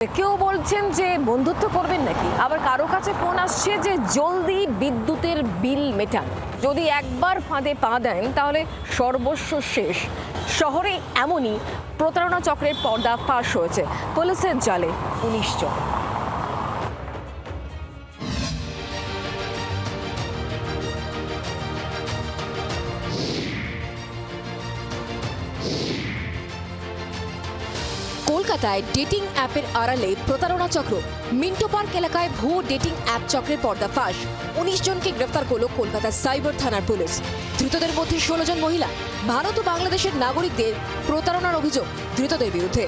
কেউ বলছেন যে বন্ধুত্ব করবেন নাকি? আবার কারও কাছে ফোন আসছে যে জলদি বিদ্যুতের বিল মেটান। যদি একবার ফাঁদে পা দেন, তাহলে সর্বস্ব শেষ। শহরে এমনই প্রতারণা চক্রের পর্দা ফাঁস হয়েছে। পুলিশের জালে উনিশ জন। কলকাতায় ডেটিং অ্যাপের আড়ালে প্রতারণা চক্র। মিন্টো পার্ক এলাকায় ভুয়ো ডেটিং অ্যাপ চক্রের পর্দাফাঁস উনিশ জনকে গ্রেফতার করল কলকাতার সাইবার থানার পুলিশ। ধৃতদের মধ্যে ষোলো জন মহিলা। ভারত ও বাংলাদেশের নাগরিকদের প্রতারণার অভিযোগ ধৃতদের বিরুদ্ধে।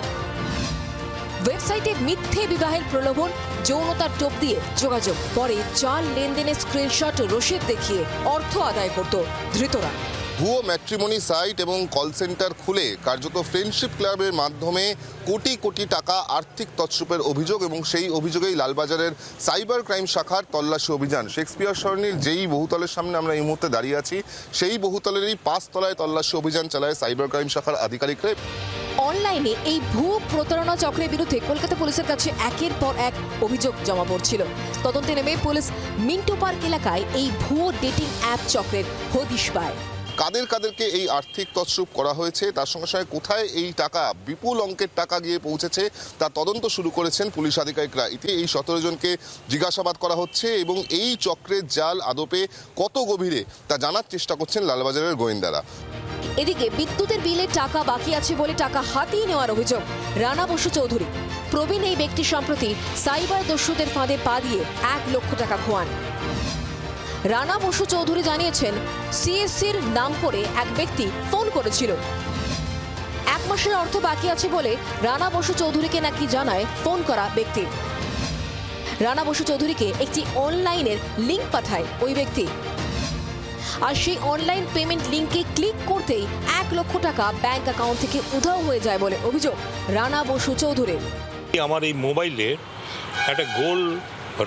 ওয়েবসাইটে মিথ্যে বিবাহের প্রলোভন, যৌনতার টোপ দিয়ে যোগাযোগ। পরে চাল লেনদেনের স্ক্রিনশট রসিদ দেখিয়ে অর্থ আদায় করত ধৃতরা। ভুয়ো ম্যাট্রিমনি সাইট এবং কল সেন্টার খুলে কার্যত ফ্রেন্ডশিপ ক্লাবের মাধ্যমে কোটি কোটি টাকা আর্থিক তৎসুপের অভিযোগ এবং সেই অভিযোগেই লালবাজারের সাইবার ক্রাইম শাখার তল্লাশি অভিযান। শেক্সপিয়ার সরণির যেই বহুতলের সামনে আমরা এই মুহূর্তে দাঁড়িয়ে আছি, সেই বহুতলেরই পাঁচতলায় তল্লাশি অভিযান চালায় সাইবার ক্রাইম শাখার আধিকারিকরা। অনলাইনে এই ভুয়ো প্রতারণা চক্রের বিরুদ্ধে কলকাতা পুলিশের কাছে একের পর এক অভিযোগ জমা পড়ছিল। তদন্তে নেমে পুলিশ মিন্টো পার্ক এলাকায় এই ভুয়ো ডেটিং অ্যাপ চক্রের হদিশ পায়। কাদের কাদেরকে এই আর্থিক তৎসুপ করা হয়েছে, তার সঙ্গে সঙ্গে কোথায় এই টাকা, বিপুল অঙ্কের টাকা গিয়ে পৌঁছেছে, তা তদন্ত শুরু করেছেন পুলিশ আধিকারিকরা। ইতি এই সতেরো জনকে জিজ্ঞাসাবাদ করা হচ্ছে এবং এই চক্রের জাল আদপে কত গভীরে, তা জানার চেষ্টা করছেন লালবাজারের গোয়েন্দারা। এদিকে বিদ্যুতের বিলে টাকা বাকি আছে বলে টাকা হাতিয়ে নেওয়ার অভিযোগ রানা বসু চৌধুরী। প্রবীণ এই ব্যক্তি সম্প্রতি সাইবার দস্যুদের ফাঁদে পা দিয়ে এক লক্ষ টাকা খোয়ান। রানা বসু চৌধুরী জানিয়েছেন, সিএসসির নাম করে এক ব্যক্তি ফোন করেছিল। এক মাসের অর্থ বাকি আছে বলে রানা বসু চৌধুরীকে নাকি জানায় ফোন করা ব্যক্তি। রানা বসু চৌধুরীকে একটি অনলাইনের লিঙ্ক পাঠায় ওই ব্যক্তি। আর সেই অনলাইন পেমেন্ট লিঙ্কে ক্লিক করতেই এক লক্ষ টাকা ব্যাংক অ্যাকাউন্ট থেকে উধাও হয়ে যায় বলে অভিযোগ রানা বসু চৌধুরীর। আমার এই মোবাইলে একটা গোল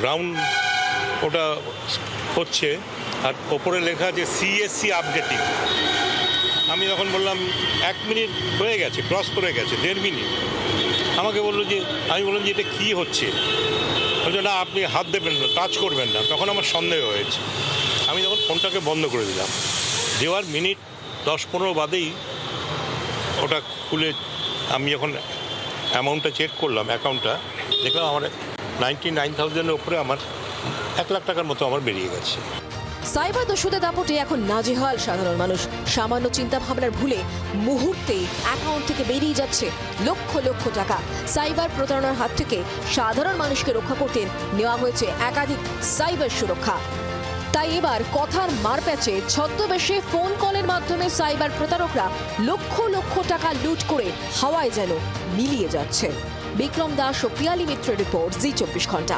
রাউন্ড ওটা হচ্ছে, আর ওপরে লেখা আছে সিএসসি আপডেটিং আমি যখন বললাম, এক মিনিট হয়ে গেছে ক্রস করে গেছে, দেড় মিনিট। আমাকে বলল যে, আমি বললাম যে, এটা কী হচ্ছে? বলছে না, আপনি হাত দেবেন না টাচ করবেন না। তখন আমার সন্দেহ হয়েছে। আমি তখন ফোনটাকে বন্ধ করে দিলাম। দেওয়ার মিনিট দশ পনেরো বাদেই ওটা খুলে আমি যখন অ্যামাউন্টটা চেক করলাম অ্যাকাউন্টটা দেখলাম আমার নাইনটি নাইন থাউজেন্ডের উপরে আমার এক লাখ টাকার মতো আমার বেরিয়ে গেছে। সাইবার দস্যুদের দাপটে এখন নাজেহাল সাধারণ মানুষ। সামান্য চিন্তা ভাবনার ভুলে মুহূর্তে অ্যাকাউন্ট থেকে বেরিয়ে যাচ্ছে লক্ষ লক্ষ টাকা। সাইবার প্রতারণার হাত থেকে সাধারণ মানুষকে রক্ষা করতে নেওয়া হয়েছে একাধিক সাইবার সুরক্ষা। তাই এবার কথার মারপ্যাচে ছদ্মবেশে ফোন কলের মাধ্যমে সাইবার প্রতারকরা লক্ষ লক্ষ টাকা লুট করে হাওয়ায় যেন মিলিয়ে যাচ্ছে। বিক্রম দাস ও পিয়ালি মিত্রের রিপোর্ট জি চব্বিশ ঘণ্টা।